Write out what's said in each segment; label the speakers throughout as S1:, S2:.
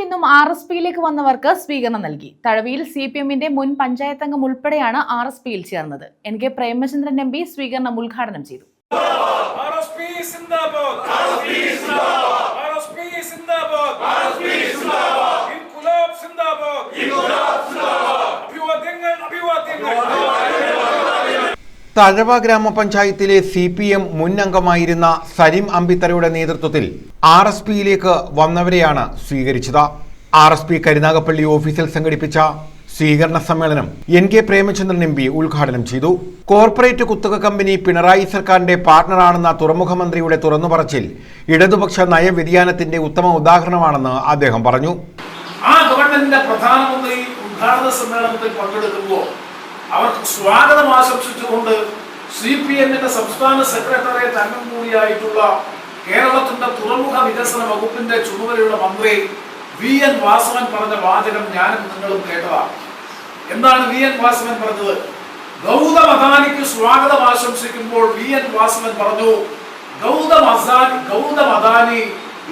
S1: നിന്നും R S പിയിലേക്ക് വന്നവർക്ക് സ്വീകരണം നൽകി. തഴവിയിൽ സി പി എമ്മിന്റെ മുൻ പഞ്ചായത്ത് അംഗം ഉൾപ്പെടെയാണ് ആർ എസ് പിയിൽ ചേർന്നത്. N K Premachandran M P സ്വീകരണം ഉദ്ഘാടനം ചെയ്തു.
S2: RSP സിന്ദാബാദ്.
S3: തഴവ ഗ്രാമപഞ്ചായത്തിലെ സി പി എം മുൻ അംഗമായിരുന്ന സലിം അമ്പിത്തറയുടെ നേതൃത്വത്തിൽ ആർ എസ് പിയിലേക്ക് വന്നവരെയാണ് സ്വീകരിച്ചത്. ആർ എസ് പി കരുനാഗപ്പള്ളി ഓഫീസിൽ സംഘടിപ്പിച്ച സ്വീകരണ സമ്മേളനം N K Premachandran M P ഉദ്ഘാടനം ചെയ്തു. കോർപ്പറേറ്റ് കുത്തക കമ്പനി പിണറായി സർക്കാരിന്റെ പാർട്ണറാണെന്ന തുറമുഖ മന്ത്രിയുടെ തുറന്നുപറച്ചിൽ ഇടതുപക്ഷ നയവ്യതിയാനത്തിന്റെ ഉത്തമ ഉദാഹരണമാണെന്ന് അദ്ദേഹം പറഞ്ഞു.
S2: ആ ഗവൺമെന്റിന്റെ പ്രധാനമന്ത്രി ഉദ്ഘാടന സമ്മേളനത്തിൽ പങ്കെടുക്കുമ്പോൾ അവർക്ക് സ്വാഗതം ആശംസിച്ചുകൊണ്ട് സി പി എമ്മിന്റെ സംസ്ഥാന സെക്രട്ടറിയേറ്റ് അംഗം കൂടിയായിട്ടുള്ള കേരളത്തിന്റെ തുറമുഖ വികസന വകുപ്പിന്റെ ചുമതലയുള്ള മന്ത്രി വി എൻ വാസവൻ പറഞ്ഞ വാചകം ഞാനും നിങ്ങളും കേട്ടതാണ്. എന്താണ് വി എൻ വാസവൻ പറഞ്ഞത്? ഗൗതം അദാനിക്ക് സ്വാഗതം ആശംസിക്കുമ്പോൾ വി എൻ വാസവൻ പറഞ്ഞു Gautam Asani Gautam Adani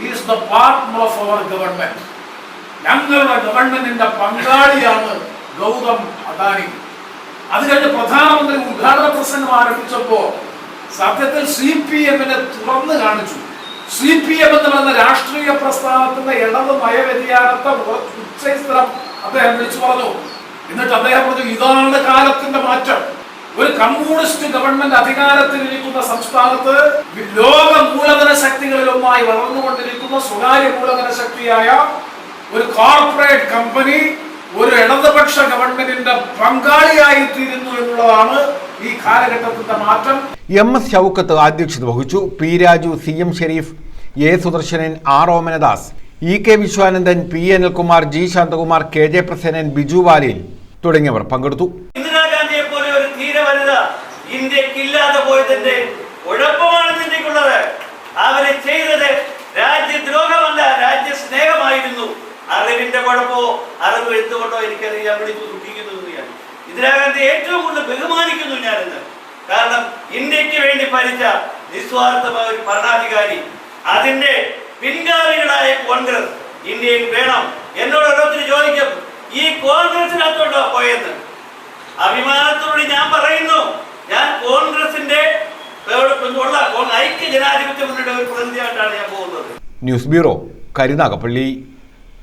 S2: is the partner of our government. ഞങ്ങളുടെ ഗവൺമെന്റിന്റെ പങ്കാളിയാണ് ഗൗതം അദാനി. അത് കഴിഞ്ഞ് പ്രധാനമന്ത്രി ഉദ്ഘാടന പ്രസംഗം ആരംഭിച്ചപ്പോ സത്യത്തിൽ സി പി എമ്മിനെ തുറന്നു കാണിച്ചു. സി പി എം എന്ന് പറയുന്ന രാഷ്ട്രീയ പ്രസ്ഥാനത്തിന്റെ ഇടത് നയവ്യതിയാനത്തെ ഉച്ചസ്ഥലം അദ്ദേഹം വിളിച്ചു പറഞ്ഞു. എന്നിട്ട് അദ്ദേഹം പറഞ്ഞു ഇതാണ് കാലത്തിന്റെ മാറ്റം. ഒരു കമ്മ്യൂണിസ്റ്റ് ഗവൺമെന്റ് അധികാരത്തിലിരിക്കുന്ന സംസ്ഥാനത്ത് ലോക മൂലധന ശക്തികളിലൊന്നായി വളർന്നുകൊണ്ടിരിക്കുന്ന സ്വകാര്യ മൂലധന ശക്തിയായ ഒരു കോർപ്പറേറ്റ് കമ്പനി ഒരു ഇടതുപക്ഷ ഗവൺമെന്റിന്റെ പങ്കാളിയായി തീരുന്നു എന്നുള്ളതാണ് ഈ കാലഘട്ടത്തിന്റെ മാറ്റം.
S3: എം എസ് ഷൗക്കത്ത് അധ്യക്ഷത വഹിച്ചു. P Raju C M Sherif A Sudarsanan R Omanadas E K Viswanandan P Anilkumar G Santhakumar K J Prasenan Biju Valil തുടങ്ങിയവർ പങ്കെടുത്തു.
S4: ഇന്ദിരാഗാന്ധിയെ പോലെ ഒരു ധീരവനിത ഇന്ത്യക്കില്ലാതെ പോയതിന്റെ കുഴപ്പമാണ് അറിവിന്റെ കുഴപ്പമോ? അറിവ് എഴുത്തുകൊണ്ടോ എനിക്കറിയാം വിളിച്ചു ദുഃഖിക്കുന്നു എന്ന് ഞാൻ ഇന്ദിരാഗാന്ധി ഏറ്റവും കൂടുതൽ ബഹുമാനിക്കുന്നു ഞാനെന്ന്. കാരണം ഇന്ത്യയ്ക്ക് വേണ്ടി ഭരിച്ച നിസ്വാർത്ഥമായ ഒരു ഭരണാധികാരി അതിന്റെ പിൻഗാമികളായ കോൺഗ്രസ് ഇന്ത്യയിൽ വേണം. എന്നോട് ഓരോരുത്തർ ചോദിക്കും ഈ കോൺഗ്രസിനകത്തോട്ടോ പോയെന്ന്? അഭിമാനത്തോട് ഞാൻ പറയുന്നു ഞാൻ കോൺഗ്രസിന്റെ ഐക്യ ജനാധിപത്യ മുന്നണിയുടെ ഒരു പ്രതിനിധിയായിട്ടാണ് ഞാൻ പോകുന്നത്.
S3: News bureau Karunagappally.